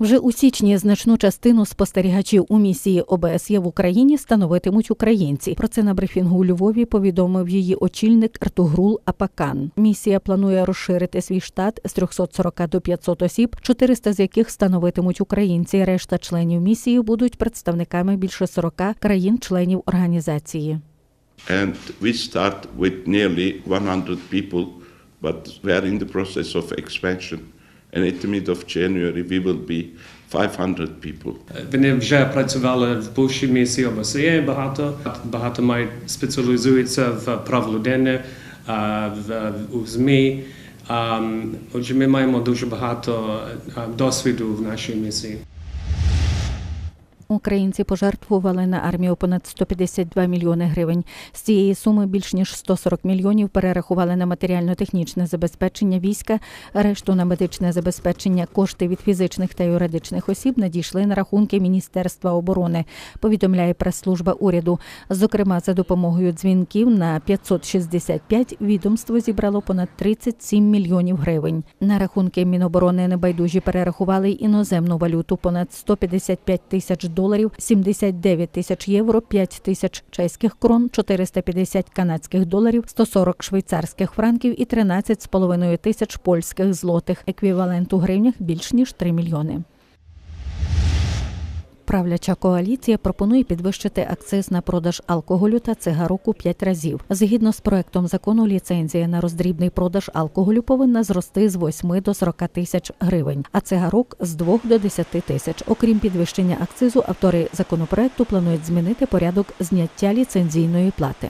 Вже у січні значну частину спостерігачів у місії ОБСЄ в Україні становитимуть українці. Про це на брифінгу у Львові повідомив її очільник Артугрул Апакан. Місія планує розширити свій штат з 340 до 500 осіб, 400 з яких становитимуть українці. Решта членів місії будуть представниками більше 40 країн-членів організації. And we start with nearly 100 people, but we are in the process of expansion. And at the mid of January, we will be 500 people. Вони вже працювали в буші місії ОБСЄ багато. Багато мають спеціалізуються в прав людини, в, у ЗМІ. Отже, ми маємо дуже багато досвіду в нашій місії. Українці пожертвували на армію понад 152 мільйони гривень. З цієї суми більш ніж 140 мільйонів перерахували на матеріально-технічне забезпечення війська, решту на медичне забезпечення. Кошти від фізичних та юридичних осіб надійшли на рахунки Міністерства оборони. Повідомляє прес-служба уряду. Зокрема, за допомогою дзвінків на 565 відомство зібрало понад 37 мільйонів гривень. На рахунки Міноборони небайдужі перерахували іноземну валюту понад 155 тисяч доларів, 79 тисяч євро, 5 тисяч чеських крон, 450 канадських доларів, 140 швейцарських франків і 13,5 тисяч польських злотих. Еквівалент у гривнях більш ніж 3 мільйони. Правляча коаліція пропонує підвищити акциз на продаж алкоголю та цигарок у 5 разів. Згідно з проектом закону, ліцензія на роздрібний продаж алкоголю повинна зрости з 8 до 40 тисяч гривень, а цигарок з 2 до 10 тисяч. Окрім підвищення акцизу, автори законопроекту планують змінити порядок зняття ліцензійної плати.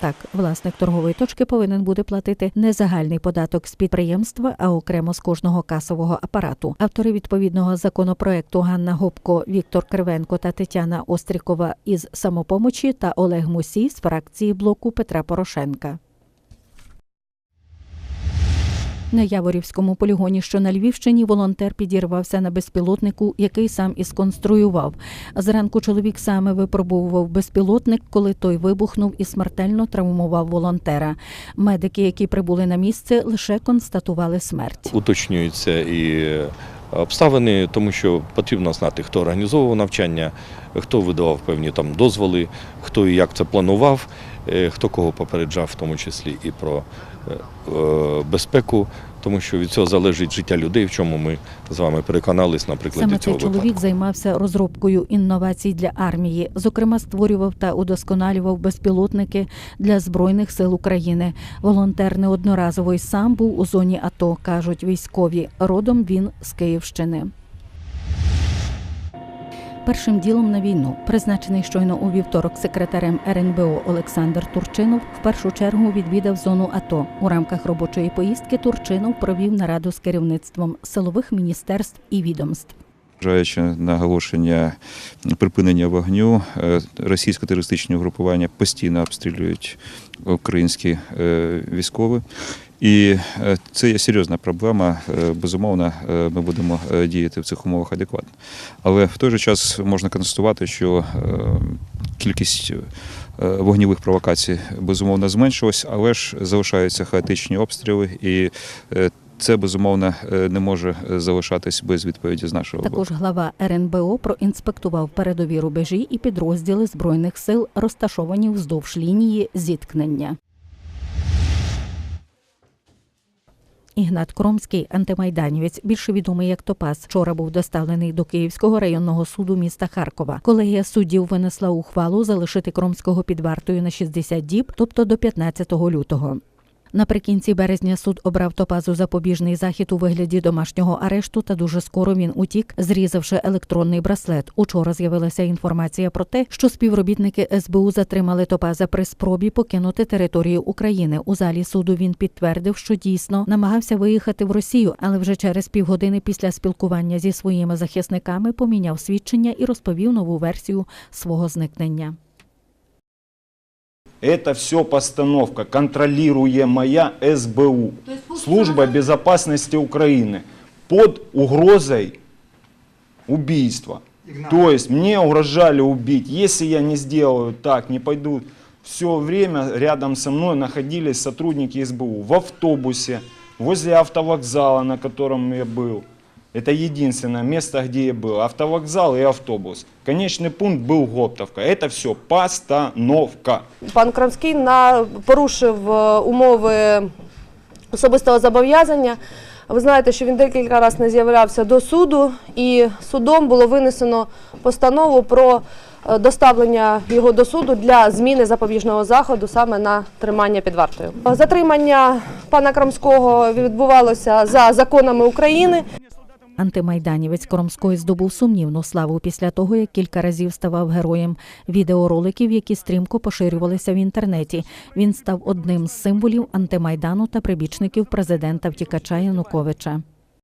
Так, власник торгової точки повинен буде платити не загальний податок з підприємства, а окремо з кожного касового апарату. Автори відповідного законопроекту Ганна Гопко, Віктор Кривенко та Тетяна Острікова із самопомочі та Олег Мусій з фракції блоку Петра Порошенка. На Яворівському полігоні, що на Львівщині, волонтер підірвався на безпілотнику, який сам і сконструював. Зранку чоловік саме випробовував безпілотник, коли той вибухнув і смертельно травмував волонтера. Медики, які прибули на місце, лише констатували смерть. уточнюються і обставини, тому що потрібно знати, хто організовував навчання, хто видавав певні там дозволи, хто і як це планував, е, хто кого попереджав, в тому числі і про е, е, безпеку, тому що від цього залежить життя людей, в чому ми з вами переконались на прикладі Саме цього цей чоловік випадку. займався розробкою інновацій для армії. Зокрема, створював та удосконалював безпілотники для збройних сил України. Волонтер неодноразово й сам був у зоні АТО, кажуть військові. Родом він з Київщини. Першим ділом на війну, призначений щойно у вівторок секретарем РНБО Олександр Турчинов, в першу чергу відвідав зону АТО. У рамках робочої поїздки Турчинов провів нараду з керівництвом силових міністерств і відомств. Зважаючи на оголошення припинення вогню, е, російсько-терористичні угрупування постійно обстрілюють українські е, військові. І е, це є серйозна проблема. Е, Безумовно, е, ми будемо діяти в цих умовах адекватно. Але в той же час можна констатувати, що кількість вогневих провокацій безумовно зменшилась, але ж залишаються хаотичні обстріли і це безумовно не може залишатись без відповіді з нашого боку. Також глава РНБО проінспектував передові рубежі і підрозділи збройних сил, розташовані вздовж лінії зіткнення. Ігнат Кромський, антимайданівець, більше відомий як Топас, вчора був доставлений до Київського районного суду міста Харкова. Колегія суддів винесла ухвалу залишити Кромського під вартою на 60 діб, тобто до 15 лютого. Наприкінці березня суд обрав Топазу запобіжний захід у вигляді домашнього арешту, та дуже скоро він утік, зрізавши електронний браслет. Учора з'явилася інформація про те, що співробітники СБУ затримали Топаза при спробі покинути територію України. У залі суду він підтвердив, що дійсно намагався виїхати в Росію, але вже через півгодини після спілкування зі своїми захисниками поміняв свідчення і розповів нову версію свого зникнення. Это все постановка, контролируемая СБУ, Служба безопасности Украины, под угрозой убийства. То есть мне угрожали убить. Если я не сделаю так, не пойду, все время рядом со мной находились сотрудники СБУ в автобусе, возле автовокзала, на котором я был. Это единственное место, где я был. Автовокзал и автобус. Конечный пункт был Гоптовка. Это все постановка. Пан Крамський на, порушив е, умови особистого зобов'язання. Ви знаєте, що він декілька разів не з'являвся до суду, і судом було винесено постанову про е, доставлення його до суду для зміни запобіжного заходу саме на тримання під вартою. Затримання пана Крамського відбувалося за законами України. Антимайданівець Коромської здобув сумнівну славу після того, як кілька разів ставав героєм відеороликів, які стрімко поширювалися в інтернеті. Він став одним з символів антимайдану та прибічників президента втікача Януковича.